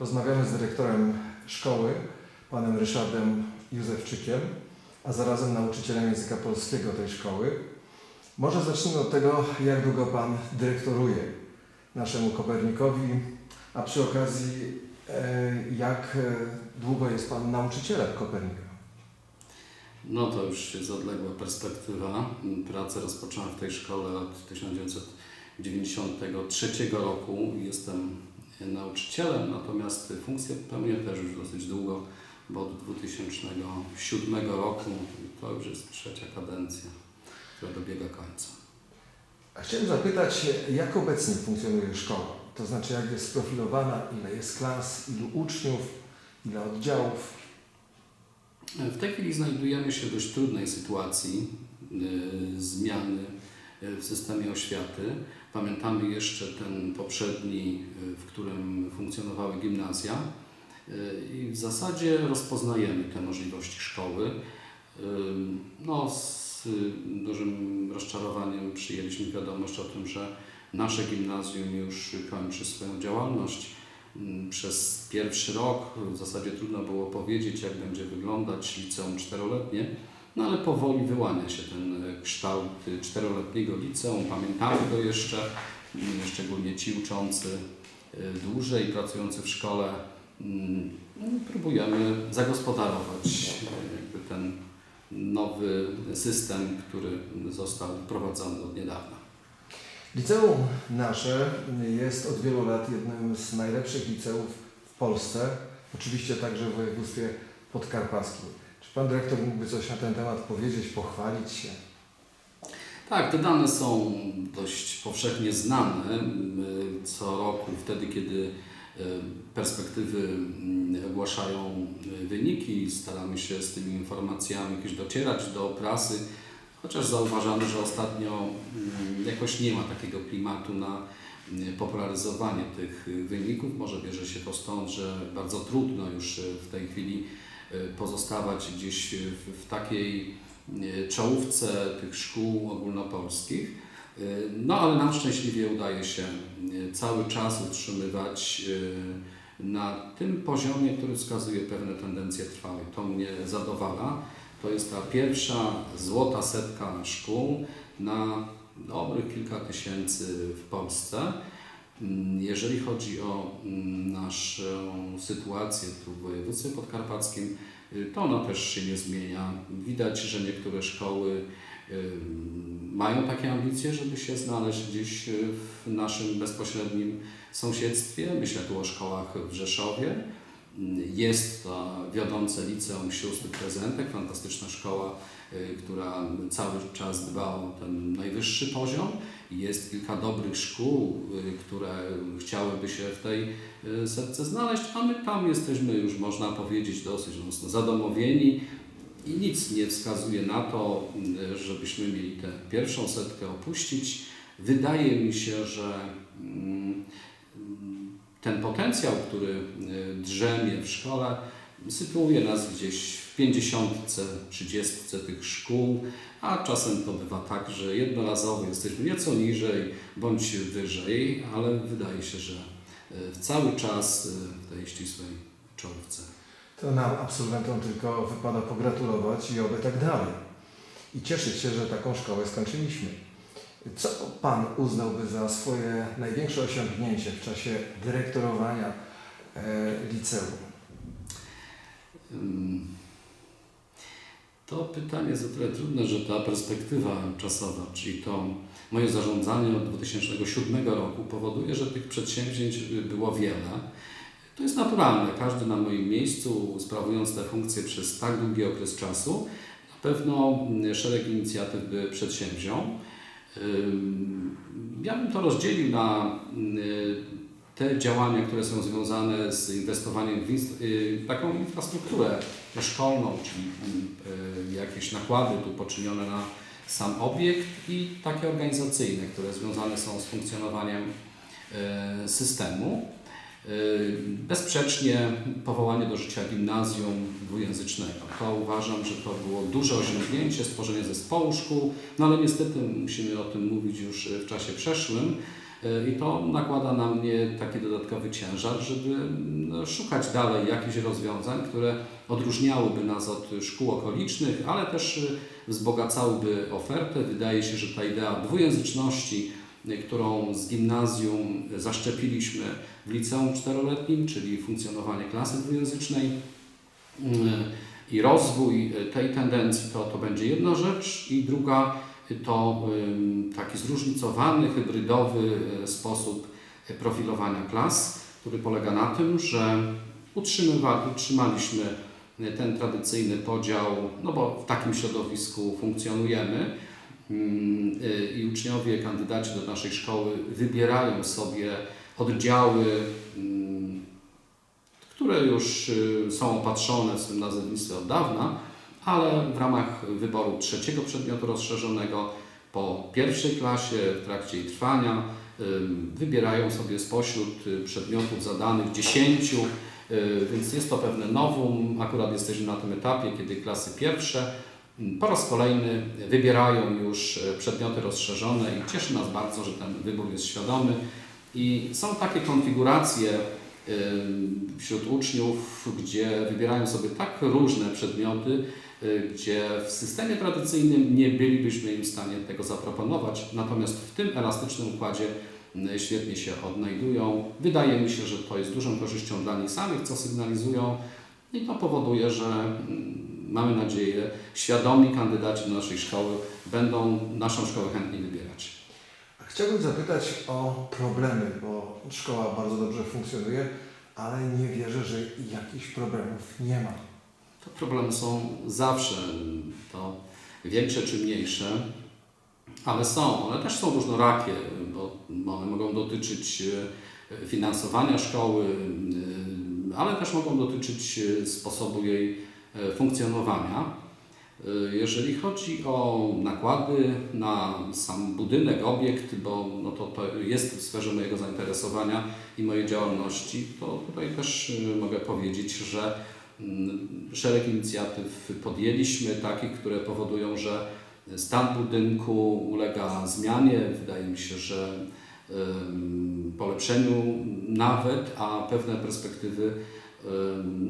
Rozmawiamy z dyrektorem szkoły, panem Ryszardem Józefczykiem, a zarazem nauczycielem języka polskiego tej szkoły. Może zacznijmy od tego, jak długo pan dyrektoruje naszemu Kopernikowi, a przy okazji, e, jak e, długo jest pan nauczycielem Kopernika. No to już jest odległa perspektywa. Pracę rozpocząłem w tej szkole od 1993 roku. Jestem nauczycielem, natomiast funkcję pełnię też już dosyć długo, bo od 2007 roku to już jest trzecia kadencja, która dobiega końca. A Chciałem zapytać, jak obecnie funkcjonuje szkoła? To znaczy, jak jest sprofilowana, ile jest klas, ilu uczniów, ile oddziałów. W tej chwili znajdujemy się w dość trudnej sytuacji y, zmiany w systemie oświaty. Pamiętamy jeszcze ten poprzedni, y, w którym funkcjonowały gimnazja y, i w zasadzie rozpoznajemy te możliwości szkoły. No, z dużym rozczarowaniem przyjęliśmy wiadomość o tym, że nasze gimnazjum już kończy swoją działalność. Mm, Przez pierwszy rok w zasadzie trudno było powiedzieć, jak będzie wyglądać liceum czteroletnie, no ale powoli wyłania się ten e, kształt y, czteroletniego liceum. Pamiętamy go jeszcze, mm, szczególnie ci uczący y, dłużej, pracujący w szkole. mm, no, Próbujemy zagospodarować jakby ten nowy system, który został wprowadzony od niedawna. Liceum nasze jest od wielu lat jednym z najlepszych liceów w Polsce, oczywiście także w województwie podkarpackim. Czy pan dyrektor mógłby coś na ten temat powiedzieć, pochwalić się? Tak, te dane są dość powszechnie znane. My Co roku, wtedy kiedy e, perspektywy mm, ogłaszają e, wyniki, staramy się z tymi informacjami jakoś docierać do prasy, chociaż zauważamy, że ostatnio mm, jakoś nie ma takiego klimatu na popularyzowanie tych y, wyników. Może bierze się to stąd, że bardzo trudno już y, w tej chwili y, pozostawać gdzieś w, w takiej y, czołówce tych szkół ogólnopolskich. Y, No ale nam szczęśliwie udaje się cały czas utrzymywać na tym poziomie, który wskazuje pewne tendencje trwałe. To mnie zadowala. To jest ta pierwsza złota setka szkół na dobrych kilka tysięcy w Polsce. Mm, Jeżeli chodzi o mm, naszą sytuację tu w województwie podkarpackim, y, to ona też się nie zmienia. Widać, że niektóre szkoły y, mają takie ambicje, żeby się znaleźć gdzieś y, w naszym bezpośrednim sąsiedztwie. Myślę tu o szkołach w Rzeszowie. Jest to wiodące liceum sióstr prezentek, fantastyczna szkoła, y, która cały czas dba o ten najwyższy poziom. Jest kilka dobrych szkół, y, które chciałyby się w tej y, setce znaleźć, a my tam jesteśmy już, można powiedzieć, dosyć mocno zadomowieni i nic nie wskazuje na to, żebyśmy mieli tę pierwszą setkę opuścić. Wydaje mi się, że mm, ten potencjał, który y, drzemie w szkole, sytuuje nas gdzieś w 50, 30 tych szkół, a czasem to bywa tak, że jednorazowo jesteśmy nieco niżej bądź wyżej, ale wydaje się, że y, cały czas y, w tej ścisłej czołówce. To nam, absolwentom, tylko wypada pogratulować i oby tak dalej. I cieszyć się, że taką szkołę skończyliśmy. Co Pan uznałby za swoje największe osiągnięcie w czasie dyrektorowania e, liceum? To pytanie jest o tyle trudne, że ta perspektywa czasowa, czyli to moje zarządzanie od 2007 roku powoduje, że tych przedsięwzięć było wiele. To jest naturalne. Każdy na moim miejscu, sprawując te funkcje przez tak długi okres czasu, na pewno mm, szereg inicjatyw by przedsięwziął. Ja bym to rozdzielił na y, te działania, które są związane z inwestowaniem w y, taką infrastrukturę szkolną, czyli y, jakieś nakłady tu poczynione na sam obiekt i takie organizacyjne, które związane są z funkcjonowaniem systemu. Y, Bezsprzecznie powołanie do życia gimnazjum dwujęzycznego. To uważam, że to było duże osiągnięcie, stworzenie zespołu szkół, no ale niestety musimy o tym mówić już w czasie przeszłym. Y, I to nakłada na mnie taki dodatkowy ciężar, żeby no, szukać dalej jakichś rozwiązań, które odróżniałyby nas od szkół okolicznych, ale też y, wzbogacałyby ofertę. Wydaje się, że ta idea dwujęzyczności, y, którą z gimnazjum zaszczepiliśmy w liceum czteroletnim, czyli funkcjonowanie klasy dwujęzycznej y, i rozwój y, tej tendencji, to, to będzie jedna rzecz. I druga y, to ym, taki zróżnicowany, hybrydowy y, sposób y, profilowania klas, który polega na tym, że utrzymaliśmy y, ten tradycyjny podział, no bo w takim środowisku funkcjonujemy y, i uczniowie, kandydaci do naszej szkoły wybierają sobie oddziały, ym, które już y, są opatrzone w swym nazewnictwie od dawna, ale w ramach wyboru trzeciego przedmiotu rozszerzonego po pierwszej klasie, w trakcie jej trwania, ym, wybierają sobie spośród y, przedmiotów zadanych dziesięciu, y, więc jest to pewne nowum. Akurat jesteśmy na tym etapie, kiedy klasy pierwsze mm, po raz kolejny wybierają już y, przedmioty rozszerzone i cieszy nas bardzo, że ten wybór jest świadomy. I są takie konfiguracje ym, wśród uczniów, gdzie wybierają sobie tak różne przedmioty, y, gdzie w systemie tradycyjnym nie bylibyśmy im w stanie tego zaproponować, natomiast w tym elastycznym układzie świetnie się odnajdują. Wydaje mi się, że to jest dużą korzyścią dla nich samych, co sygnalizują i to powoduje, że mamy nadzieję, świadomi kandydaci do naszej szkoły będą naszą szkołę chętnie wybierać. Chciałbym zapytać o problemy, bo szkoła bardzo dobrze funkcjonuje, ale nie wierzę, że jakichś problemów nie ma. To problemy są zawsze, to większe czy mniejsze, ale są. One też są różnorakie, bo one mogą dotyczyć e, finansowania szkoły, e, ale też mogą dotyczyć e, sposobu jej funkcjonowania. E, Jeżeli chodzi o nakłady na sam budynek, obiekt, bo no to, to jest w sferze mojego zainteresowania i mojej działalności, to tutaj też e, mogę powiedzieć, że mm, szereg inicjatyw podjęliśmy, takich, które powodują, że stan budynku ulega zmianie. Wydaje mi się, że polepszeniu nawet, a pewne perspektywy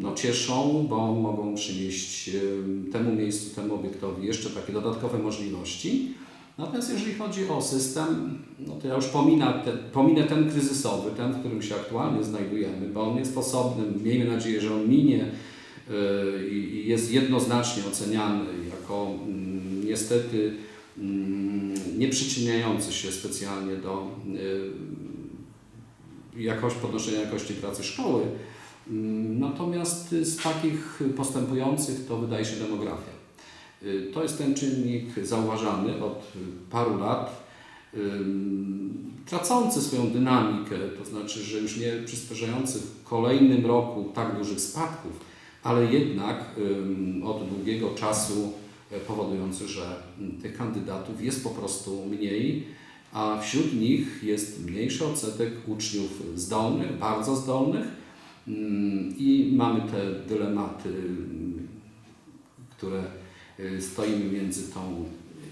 no, cieszą, bo mogą przynieść em, temu miejscu, temu obiektowi jeszcze takie dodatkowe możliwości. Natomiast jeżeli chodzi o system, no to ja już pomina te, pominę ten kryzysowy, ten, w którym się aktualnie znajdujemy, bo on jest osobny, miejmy nadzieję, że on minie y, i jest jednoznacznie oceniany jako mm, niestety mm, nie przyczyniający się specjalnie do y, jakość, podnoszenia jakości pracy szkoły. Mm, Natomiast z takich postępujących to wydaje się demografia. Y, To jest ten czynnik zauważany od paru lat, tracący swoją dynamikę, to znaczy, że już nie przysparzający w kolejnym roku tak dużych spadków, ale jednak od długiego czasu powodujący, że tych kandydatów jest po prostu mniej, a wśród nich jest mniejszy odsetek uczniów zdolnych, bardzo zdolnych i mamy te dylematy, ym, które y, stoimy między tą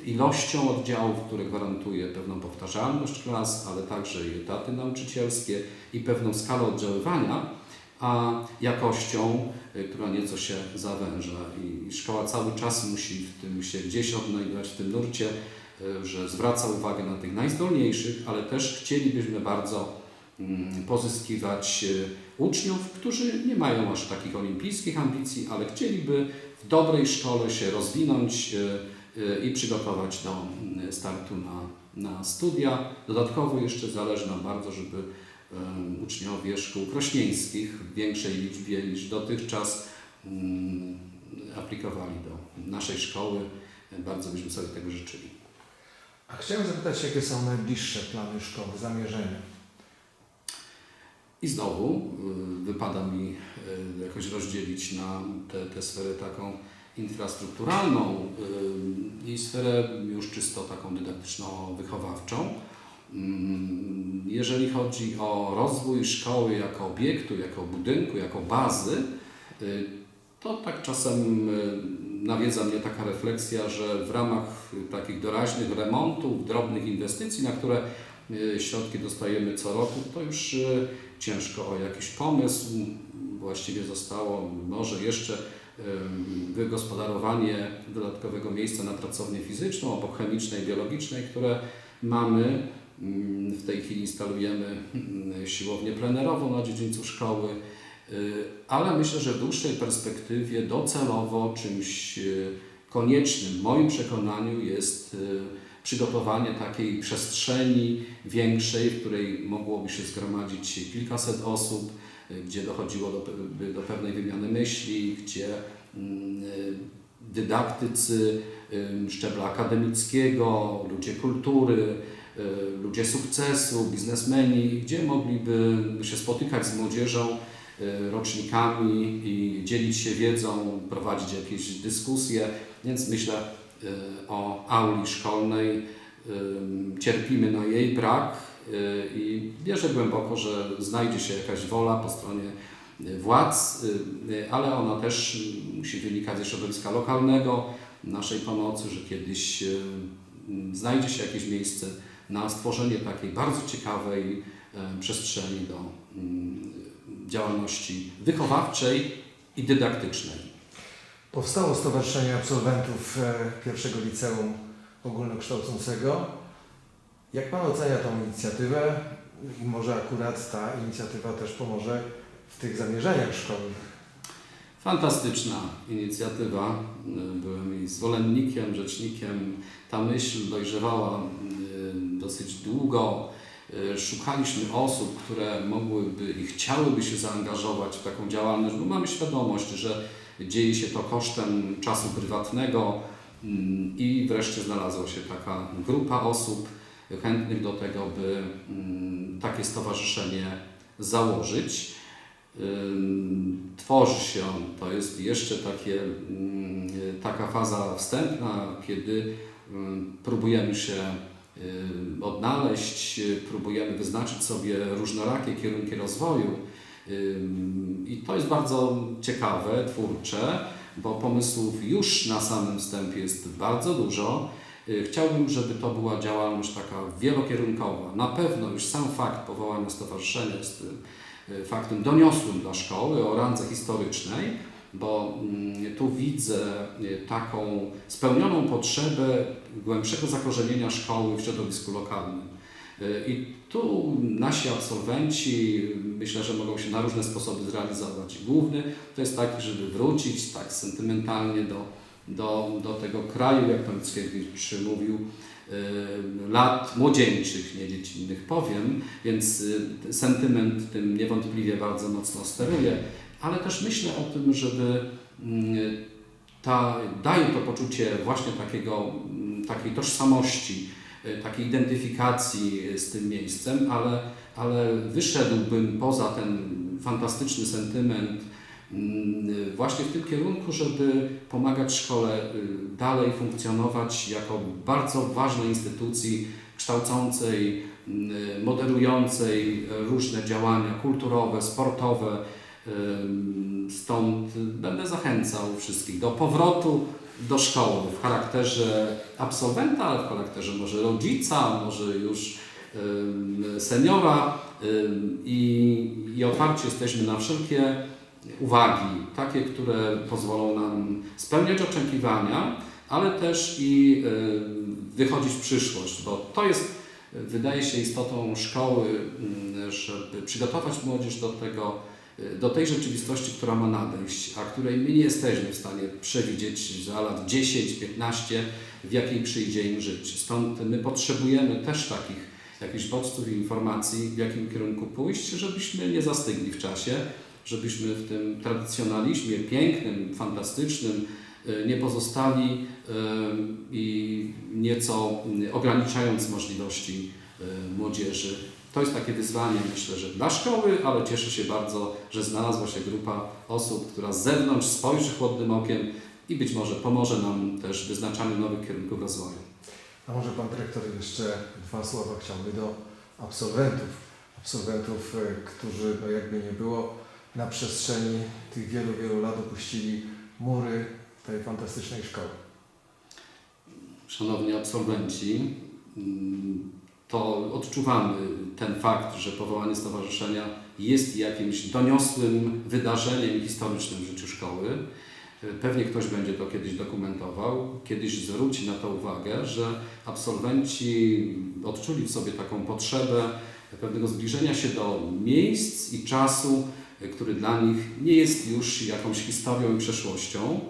ilością oddziałów, które gwarantuje pewną powtarzalność klas, ale także i etaty nauczycielskie i pewną skalę oddziaływania, a jakością, y, która nieco się zawęża. I szkoła cały czas musi w tym się gdzieś odnajdować w tym nurcie, y, że zwraca uwagę na tych najzdolniejszych, ale też chcielibyśmy bardzo mm, pozyskiwać y, uczniów, którzy nie mają aż takich olimpijskich ambicji, ale chcieliby w dobrej szkole się rozwinąć y, y, i przygotować do mm, startu na, na studia. Dodatkowo jeszcze zależy nam bardzo, żeby uczniowie szkół krośnieńskich w większej liczbie niż dotychczas mm, aplikowali do naszej szkoły. Bardzo byśmy sobie tego życzyli. A chciałem zapytać, jakie są najbliższe plany szkoły, zamierzenia? I znowu y, wypada mi y, jakoś rozdzielić na tę tę sferę taką infrastrukturalną y, i sferę już czysto taką dydaktyczno-wychowawczą. Jeżeli chodzi o rozwój szkoły jako obiektu, jako budynku, jako bazy, to tak czasem nawiedza mnie taka refleksja, że w ramach takich doraźnych remontów, drobnych inwestycji, na które środki dostajemy co roku, to już e, ciężko o jakiś pomysł. Właściwie zostało może jeszcze wygospodarowanie dodatkowego miejsca na pracownię fizyczną, obok chemicznej, biologicznej, które mamy. Mm, W tej chwili instalujemy mm, siłownię plenerową na dziedzińcu szkoły, Y, ale myślę, że w dłuższej perspektywie docelowo czymś y, koniecznym w moim przekonaniu jest y, przygotowanie takiej przestrzeni większej, w której mogłoby się zgromadzić kilkaset osób, y, gdzie dochodziło do, do pewnej wymiany myśli, gdzie mm, y, dydaktycy szczebla akademickiego, ludzie kultury, y, ludzie sukcesu, biznesmeni, gdzie mogliby się spotykać z młodzieżą, rocznikami i dzielić się wiedzą, prowadzić jakieś dyskusje. Więc myślę o auli szkolnej. Cierpimy na jej brak y, i wierzę głęboko, że znajdzie się jakaś wola po stronie y, władz, ale ona też musi wynikać ze środowiska lokalnego, naszej pomocy, że kiedyś znajdzie się jakieś miejsce na stworzenie takiej bardzo ciekawej przestrzeni do działalności wychowawczej i dydaktycznej. Powstało Stowarzyszenie Absolwentów e, pierwszego liceum ogólnokształcącego. Jak Pan ocenia tą inicjatywę? I może akurat ta inicjatywa też pomoże w tych zamierzeniach szkolnych. Fantastyczna inicjatywa. Byłem jej zwolennikiem, rzecznikiem. Ta myśl dojrzewała y, dosyć długo. Szukaliśmy osób, które mogłyby i chciałyby się zaangażować w taką działalność, bo mamy świadomość, że dzieje się to kosztem czasu prywatnego mm, i wreszcie znalazła się taka grupa osób chętnych do tego, by mm, takie stowarzyszenie założyć. Tworzy się to jest jeszcze takie, ym, taka faza wstępna, kiedy próbujemy się odnaleźć, próbujemy wyznaczyć sobie różnorakie kierunki rozwoju. I to jest bardzo ciekawe, twórcze, bo pomysłów już na samym wstępie jest bardzo dużo. Y, Chciałbym, żeby to była działalność taka wielokierunkowa. Na pewno już sam fakt powołania stowarzyszenia jest y, faktem doniosłym dla szkoły o randze historycznej, bo mm, tu widzę y, taką spełnioną potrzebę głębszego zakorzenienia szkoły w środowisku lokalnym. I tu nasi absolwenci myślę, że mogą się na różne sposoby zrealizować. Główny to jest taki, żeby wrócić tak sentymentalnie do, do, do tego kraju, jak pan Mickiewicz mówił, y, lat młodzieńczych, nie dziecinnych powiem, więc y, sentyment tym niewątpliwie bardzo mocno steruje, ale też myślę o tym, żeby mm, ta, daje to poczucie właśnie takiego, mm, takiej tożsamości, takiej identyfikacji z tym miejscem, ale, ale wyszedłbym poza ten fantastyczny sentyment mm, właśnie w tym kierunku, żeby pomagać szkole dalej funkcjonować jako bardzo ważnej instytucji kształcącej, y, moderującej różne działania kulturowe, sportowe. Stąd będę zachęcał wszystkich do powrotu do szkoły w charakterze absolwenta, ale w charakterze może rodzica, może już seniora i, i otwarci jesteśmy na wszelkie uwagi, takie, które pozwolą nam spełniać oczekiwania, ale też i wychodzić w przyszłość, bo to jest, wydaje się, istotą szkoły, y, żeby przygotować młodzież do tego, do tej rzeczywistości, która ma nadejść, a której my nie jesteśmy w stanie przewidzieć za lat 10-15, w jakiej przyjdzie im żyć. Stąd my potrzebujemy też takich jakichś bodźców i informacji, w jakim kierunku pójść, żebyśmy nie zastygli w czasie, żebyśmy w tym tradycjonalizmie pięknym, fantastycznym y, nie pozostali y, i nieco ograniczając możliwości y, młodzieży. To jest takie wyzwanie, myślę, że dla szkoły, ale cieszę się bardzo, że znalazła się grupa osób, która z zewnątrz spojrzy chłodnym okiem i być może pomoże nam też w wyznaczaniu nowych kierunków rozwoju. A może Pan Dyrektor jeszcze dwa słowa chciałby do absolwentów. Absolwentów, e, którzy, no jakby nie było, na przestrzeni tych wielu, wielu lat opuścili mury tej fantastycznej szkoły. Szanowni absolwenci, mm, to odczuwamy ten fakt, że powołanie stowarzyszenia jest jakimś doniosłym wydarzeniem historycznym w życiu szkoły. Pewnie ktoś będzie to kiedyś dokumentował, kiedyś zwróci na to uwagę, że absolwenci odczuli w sobie taką potrzebę pewnego zbliżenia się do miejsc i czasu, który dla nich nie jest już jakąś historią i przeszłością.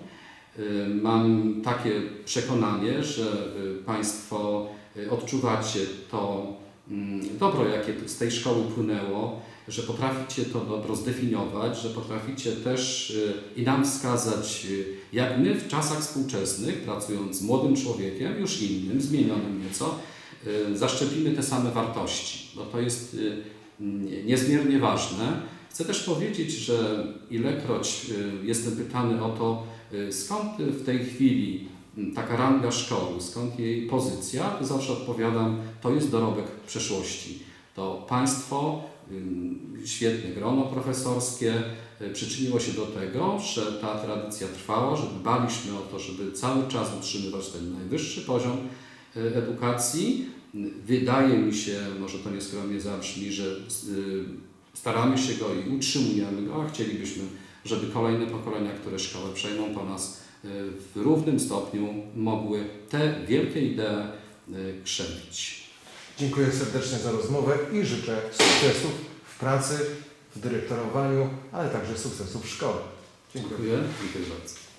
Mam takie przekonanie, że Państwo odczuwacie to mm, dobro, jakie z tej szkoły płynęło, że potraficie to dobro zdefiniować, że potraficie też y, i nam wskazać, y, jak my w czasach współczesnych, pracując z młodym człowiekiem, już innym, zmienionym nieco, y, zaszczepimy te same wartości, bo to jest y, niezmiernie ważne. Chcę też powiedzieć, że ilekroć y, jestem pytany o to, y, skąd w tej chwili taka ranga szkoły, skąd jej pozycja, to zawsze odpowiadam, to jest dorobek przeszłości. To państwo, świetne grono profesorskie y, przyczyniło się do tego, że ta tradycja trwała, że dbaliśmy o to, żeby cały czas utrzymywać ten najwyższy poziom y, edukacji. Wydaje mi się, może to nieskromnie zabrzmi, że y, staramy się go i utrzymujemy go, a chcielibyśmy, żeby kolejne pokolenia, które szkołę przejmą po nas, w równym stopniu mogły te wielkie idee y, krzewić. Dziękuję serdecznie za rozmowę i życzę sukcesów w pracy, w dyrektorowaniu, ale także sukcesów w szkole. Dziękuję. Dziękuję. Dziękuję bardzo.